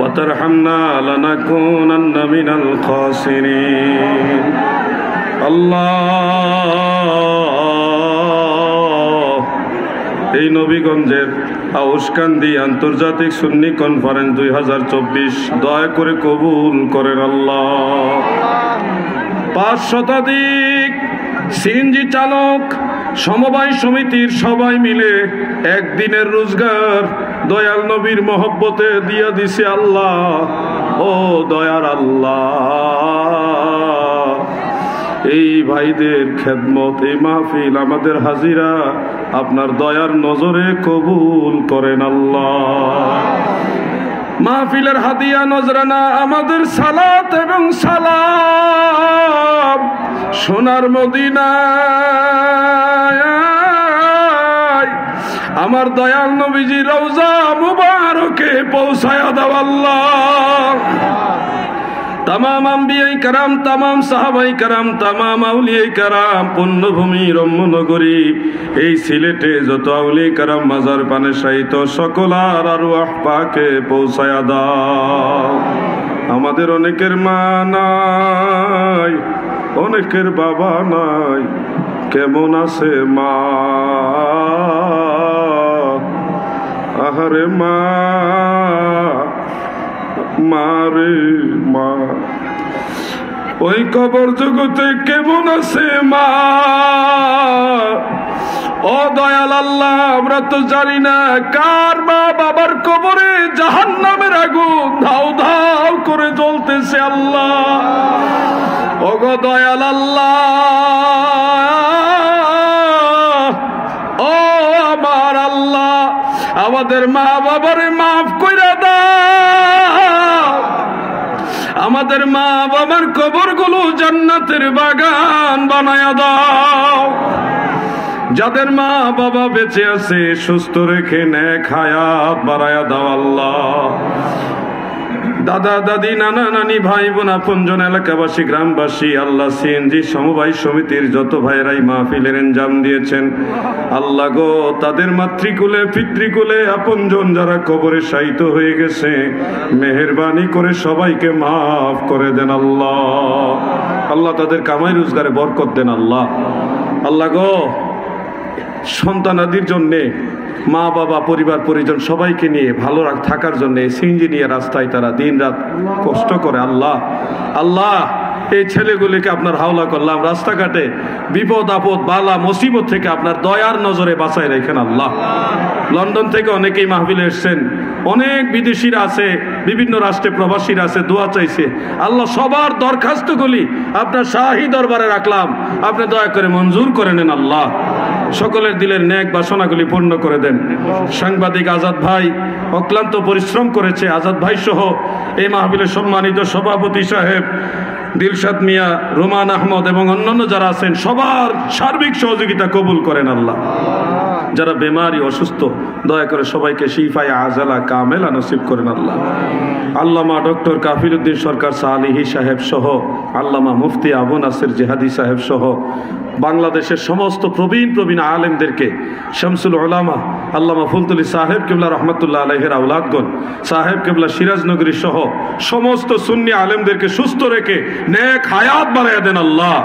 وترحمنا لنكونن من الخاسرين الله এই নবীগঞ্জের আউসকান্দি আন্তর্জাতিক সুন্নি কনফারেন্স দুই হাজার চব্বিশ দয়া করে কবুল করেন আল্লাহ পাঁচ শতাধিক সিএনজি চালক সমবায় সমিতির সবাই মিলে একদিনের রোজগার দয়াল নবীর মহব্বতে দিয়া দিছে আল্লাহ। ও দয়ার আল্লাহ। এই ভাইদের খেদমত, এই মাহফিল আমাদের হাজিরা আপনার দয়ার নজরে কবুল করেন আল্লাহ। মাহফিলের হাদিয়া নজরানা আমাদের সালাত এবং সালাম। সোনার মদিনায় আমার দয়াল নবীজি রওজা মুবারকে পৌঁছায়া দাও আল্লাহ। তামাম আম্বিয়াই কারাম, তামাম সাহাবাই কারাম, তামাম আউলিয়াই কারাম পুণ্যভূমি রম্যনগরী এই সিলেটে যত আউলি কারাম, মাজার পানে সাহিত্য সকল আর আরও পাকে পৌঁছায়া দাও। আমাদের অনেকের মা নাই, অনেকের বাবা নাই, কেমন আছে মা? আহারে মা, মারে মা। ওই কবর জগতে কেমন আছে মা? ও দয়াল আল্লাহ, আমরা তো জানি না কার মা বাবার কবরে জাহান নামের আগুন ধাও ধাও করে জ্বলতেছে আল্লাহ। ও গো দয়াল আল্লাহ। আমাদের মা বাবারে মাফ দাও। আমাদের মা বাবার কবরগুলো জান্নাতের বাগান বানায় দাও। যাদের মা বাবা বেঁচে আছে, সুস্থ রেখে নেক হায়াত বাড়ায়া দাও আল্লাহ। দাদা, দাদি, নানা, নানি, ভাই, বোন, আপনজন, এলাকাবাসী, গ্রামবাসী, আল্লাহ, সিএনজি, সমবায় সমিতির যত ভাইরাই মাহফিলের এনজাম দিয়েছেন, আল্লাহ গো, তাদের মাতৃকুলে, পিতৃকুলে আপনজন যারা কবরে শায়িত হয়ে গেছে, মেহরবানি করে সবাইকে মাফ করে দেন আল্লাহ। আল্লাহ তাদের কামাই রোজগারে বরকত দেন আল্লাহ। আল্লাহ গো, সন্তানাদির জন্যে মা, বাবা, পরিবার, পরিজন সবাইকে নিয়ে ভালো থাকার জন্য সিঞ্জি নিয়ে রাস্তায় তারা দিন রাত কষ্ট করে। আল্লাহ আল্লাহ, এই ছেলেগুলিকে আপনার হাওলা করলাম। রাস্তাঘাটে বিপদ, আপদ, বালা, মুসিবত থেকে আপনার দয়ার নজরে বাঁচাই রেখেন আল্লাহ। লন্ডন থেকে অনেকেই মাহফিলে এসছেন। অনেক বিদেশিরা আছে, বিভিন্ন রাষ্ট্রে প্রবাসীরা আছে, দোয়া চাইছে। আল্লাহ সবার দরখাস্তগুলি আপনার শাহী দরবারে রাখলাম। আপনি দয়া করে মঞ্জুর করে নেন আল্লাহ। সকলের দিলের ন্যাক বাসনাগুলি পূর্ণ করে দেন। সাংবাদিক আজাদ ভাই অক্লান্ত পরিশ্রম করেছে। আজাদ ভাই সহ এই মাহবিলের সম্মানিত সভাপতি সাহেব দিলশাদ মিয়া, রোমান আহমদ এবং অন্যান্য যারা আছেন, সবার সার্বিক সহযোগিতা কবুল করেন আল্লাহ। যারা বেমারি, অসুস্থ দয়া করে সবাইকে শিফাই আজালা কামেলা নসিব করেন আল্লাহ। আল্লামা ডক্টর কাফির উদ্দিন সরকার সালিহি সাহেব সহ, আল্লামা মুফতি আবু নাসির জেহাদি সাহেব সহ, বাংলাদেশের সমস্ত প্রবীণ প্রবীণ আলেমদেরকে, শামসুল ওলামা আল্লামা ফুলতুলি সাহেব কেবলা রহমতুল্লাহ আলহের আউলাদগণ সাহেব কেবলা সিরাজনগরী সহ সমস্ত সুন্নি আলেমদেরকে সুস্থ রেখে নেক হায়াত বাড়াইয়া দেন আল্লাহ।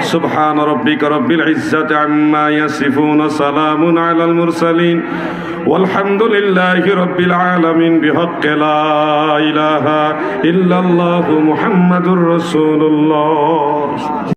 سبحان ربك رب العزة عما يصفون سلام على المرسلين والحمد لله رب العالمين بحق لا إله إلا الله محمد رسول الله